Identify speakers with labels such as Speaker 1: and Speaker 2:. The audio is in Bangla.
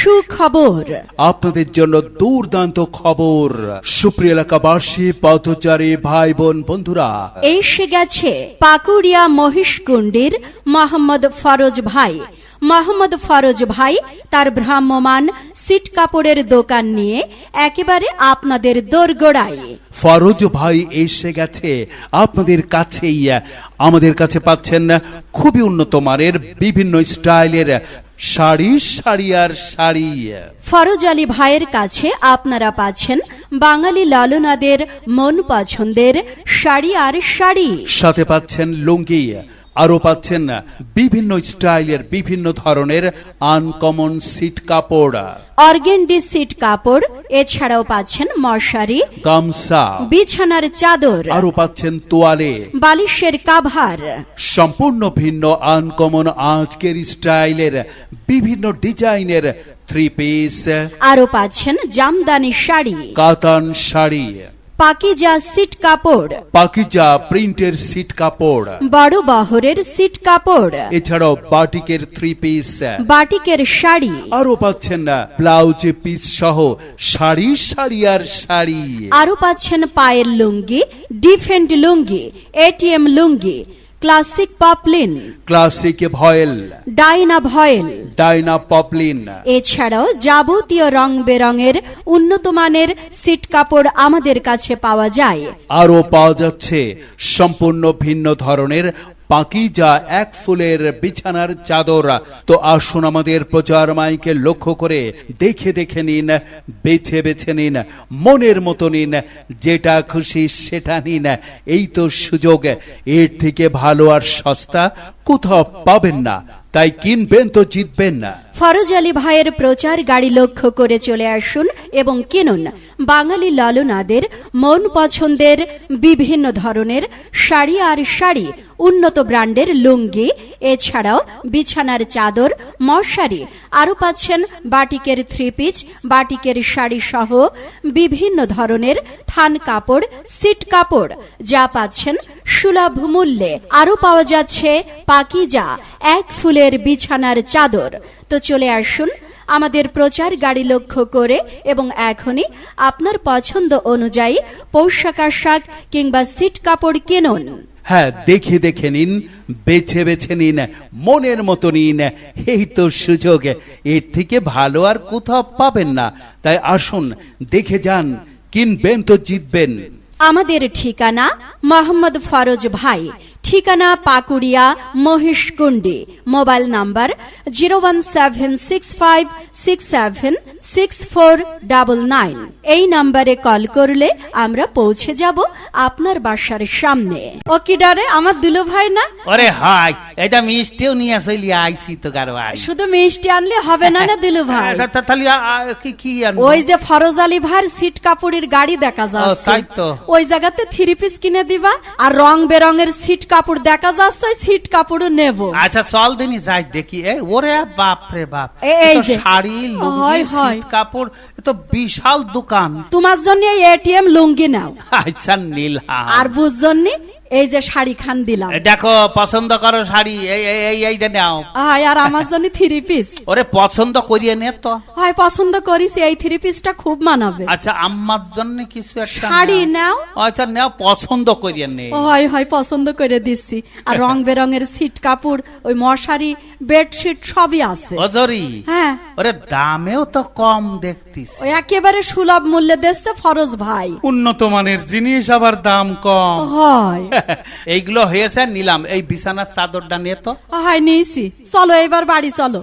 Speaker 1: সুখবর
Speaker 2: আপনাদের জন্য দুর্দান্ত খবর। সুপ্রিয় এলাকাবাসী পথচারী ভাই বোন বন্ধুরা।
Speaker 1: এসে গেছে পাকুড়িয়া মহিষকুণ্ডির মোহাম্মদ ফরোজ ভাই। মোহাম্মদ ফরোজ ভাই তার ভ্রাম্যমান সিট কাপড়ের দোকান নিয়ে একেবারে আপনাদের দোরগোড়ায়।
Speaker 2: ফরজ ভাই এসে গেছে আপনাদের কাছেই। আমাদের কাছে পাচ্ছেন খুবই উন্নত মানের বিভিন্ন স্টাইলের শাড়ি শাড়ি আর শাড়ি।
Speaker 1: ফরজ আলী ভাইয়ের কাছে আপনারা পাচ্ছেন বাঙালি লালনাদের মন পছন্দের শাড়ি আর শাড়ি।
Speaker 2: সাথে পাচ্ছেন লুঙ্গি। আরও পাচ্ছেন বিভিন্ন স্টাইলের বিভিন্ন ধরনের আনকমন সিট কাপড়।
Speaker 1: অর্গেন্ডি সিট কাপড় এছাড়াও পাচ্ছেন মশারি
Speaker 2: গামছা।
Speaker 1: বিছানার চাদর
Speaker 2: আরও পাচ্ছেন তোয়ালে।
Speaker 1: বালিশের কাভার।
Speaker 2: সম্পূর্ণ ভিন্ন আনকমন আজকের স্টাইলের বিভিন্ন ডিজাইনের থ্রি পিস
Speaker 1: আরও পাচ্ছেন জামদানি শাড়ি।
Speaker 2: কাতান শাড়ি।
Speaker 1: পাকিজা সিট কাপড়।
Speaker 2: পাকিজা প্রিন্টের সিট কাপড়।
Speaker 1: বড় বহরের সিট কাপড়।
Speaker 2: এছাড়াও বাটিকের থ্রি পিস
Speaker 1: বাটিকের শাড়ি।
Speaker 2: আরও পাচ্ছেন না ব্লাউজ পিস সহ শাড়ি শাড়ি আর শাড়ি।
Speaker 1: আরও পাচ্ছেন পায়ের lungi defend lungi ATM lungi classic poplin
Speaker 2: classic voile
Speaker 1: Dyna voile
Speaker 2: Dyna poplin
Speaker 1: এছাড়াও যাবতীয় রং বেরঙের উন্নত মানের সিট কাপড় আমাদের কাছে পাওয়া যায়।
Speaker 2: আরও পাওয়া যাচ্ছে সম্পূর্ণ ভিন্ন ধরনের পাকিজা এক ফুলের বিছানার চাদর। তো আসুন আমাদের প্রচার মাইকে লক্ষ্য করে দেখে দেখে নিন, বেছে বেছে নিন, মনের মতো নিন, যেটা খুশি সেটা নিন। এই তো সুযোগ, এর থেকে ভালো আর সস্তা কোথাও পাবেন না। তাই কিনবেন তো জিতবেন না।
Speaker 1: ফরজ আলী ভাইয়ের প্রচার গাড়ি লক্ষ্য করে চলে আসুন এবং কিনুন বাঙালি লালনাদের, মন পছন্দের, বিভিন্ন ধরনের শাড়ি আর শাড়ি, উন্নত ব্র্যান্ডের লুঙ্গি, এছাড়াও বিছানার চাদর, মশারি, আরও পাচ্ছেন বাটিকের থ্রি পিচ বাটিকের শাড়ি সহ বিভিন্ন ধরনের থান কাপড়, সিট কাপড়, যা পাচ্ছেন সুলভ মূল্যে। আরও পাওয়া যাচ্ছে পাকিজা, এক ফুলের বিছানার চাদর। তো চলে আসুন আমাদের প্রচার গাড়ি লক্ষ্য করে এবং এখনই আপনার পছন্দ অনুযায়ী পোশাক আশাক কিংবা সিট কাপড় কিনুন।
Speaker 2: হ্যাঁ দেখে দেখে নিন বেছে বেছে নিন মনের মতো নিন এই তো সুযোগ। এর থেকে ভালো আর কোথাও পাবেন না। তাই আসুন দেখে যান কিনবেন তো জিতবেন।
Speaker 1: আমাদের ঠিকানা মোহাম্মদ ফরোজ ভাই ঠিকানা Pakuria Mohishkundi mobile number zero one seven six five six seven six four double nine. এই নাম্বারে কল করলে আমরা পৌঁছে যাব আপনার বাসার সামনে। ও কি ডারে, আমার দুলো ভাই না?
Speaker 3: অরে হাই এটা মিষ্টিও নিয়ে আসলি আইসি তো গারবাই
Speaker 1: শুধু মিষ্টি আনলে হবে না না দুলো ভাই
Speaker 3: তাহলে কি কি আনব?
Speaker 1: ওই যে ফরজ আলী ভাইয়ের সিট কাপড়ের গাড়ি দেখা যাচ্ছে
Speaker 3: তাই তো।
Speaker 1: ওই জায়গাতে থ্রি পিস কিনে দিবা আর রং বেরঙের সিট কাপড় দেখা যাচ্ছে সিট কাপড়ও নেব
Speaker 3: আচ্ছা চল দিনই যাই দেখি এ ওরে বাপ রে বাপ
Speaker 1: এই যে।
Speaker 3: শাড়ি লুঙ্গি
Speaker 1: হয়।
Speaker 3: কাপড় তো বিশাল দোকান
Speaker 1: তোমার জন্য এই এটিএম লুঙ্গি নাও
Speaker 3: আচ্ছা নীল
Speaker 1: আর বুঝ জন্য এই যে শাড়ি খান দিলাম।
Speaker 3: দেখো পছন্দ করো শাড়ি এই এই এই এইটা নাও।
Speaker 1: হয় আর আমার জন্য থ্রি পিস
Speaker 3: ওরে পছন্দ করিয়ে নে তো।
Speaker 1: হয় পছন্দ করিস এই থ্রি পিসটা খুব মানাবে।
Speaker 3: আচ্ছা আম্মার জন্য কিছু একটা
Speaker 1: শাড়ি
Speaker 3: নাও। আচ্ছা নাও পছন্দ করিয়ে নে।
Speaker 1: হয় হয় পছন্দ করে দিচ্ছি। আর রং বেরঙের সিট কাপড় ওই মশারি বেডশিট সবই আছে।
Speaker 3: অজরি
Speaker 1: হ্যাঁ।
Speaker 3: ওরে দামেও তো কম দেখতিস।
Speaker 1: ও একেবারে সুলভ মূল্যে দিচ্ছে ফরজ ভাই।
Speaker 3: উন্নত মানের জিনিস আবার দাম কম।
Speaker 1: হয়।
Speaker 3: এইগুলো হয়েছে নিলাম। এই বিছানার চাদরটা নিয়ে তো।
Speaker 1: হয় নিয়েছি। চলো এবার বাড়ি চলো।